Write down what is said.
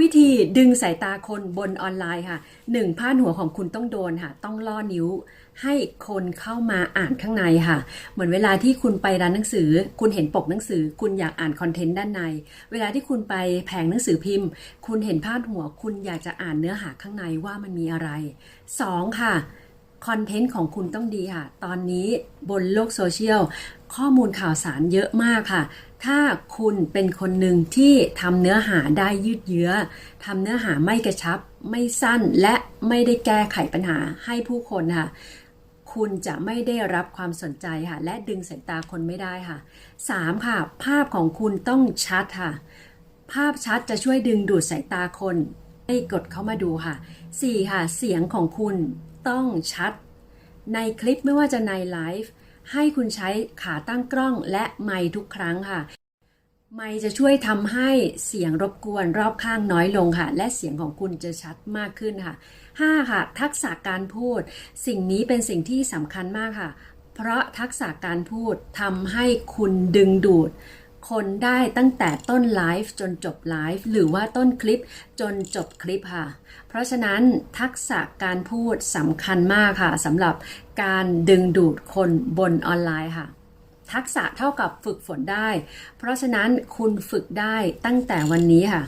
วิธีดึงสายตาคนบนออนไลน์ค่ะหนึ่งพาดหัวของคุณต้องโดนค่ะ ต้องล่อนิ้วให้คนเข้ามาอ่านข้างในค่ะ เหมือนเวลาที่คุณไปร้านหนังสือ คุณเห็นปกหนังสือ คุณอยากอ่านคอนเทนต์ด้านใน เวลาที่คุณไปแผงหนังสือพิมพ์ คุณเห็นพาดหัว คุณอยากจะอ่านเนื้อหาข้างในว่ามันมีอะไรสองค่ะ คอนเทนต์ของคุณต้องดีค่ะ ตอนนี้บนโลกโซเชียลข้อมูลข่าวสารเยอะมากค่ะ ถ้าคุณเป็นคนหนึ่งที่ทำเนื้อหาได้ยืดเยื้อทำเนื้อหาไม่กระชับ ไม่สั้นและไม่ได้แก้ไขปัญหาให้ผู้คนค่ะ คุณจะไม่ได้รับความสนใจค่ะ และดึงสายตาคนไม่ได้ค่ะ 3. ค่ะ ภาพของคุณต้องชัดค่ะ ภาพชัดจะช่วยดึงดูดสายตาคน ให้กดเข้ามาดูค่ะ 4. ค่ะ เสียงของคุณต้องชัด ในคลิปไม่ว่าจะในไลฟ์ให้คุณใช้ขาตั้งกล้องและไมค์ทุกครั้งค่ะ ไมค์จะช่วยทำให้เสียงรบกวนรอบข้างน้อยลงค่ะ และเสียงของคุณจะชัดมากขึ้นค่ะ 5. ค่ะ ทักษะการพูด สิ่งนี้เป็นสิ่งที่สำคัญมากค่ะ เพราะทักษะการพูดทำให้คุณดึงดูด คนได้ตั้งแต่ต้นไลฟ์จนจบไลฟ์หรือว่าต้นคลิปจนจบคลิปค่ะ เพราะฉะนั้นทักษะการพูดสำคัญมากค่ะสำหรับการดึงดูดคนบนออนไลน์ค่ะ ทักษะเท่ากับฝึกฝนได้ เพราะฉะนั้นคุณฝึกได้ตั้งแต่วันนี้ค่ะ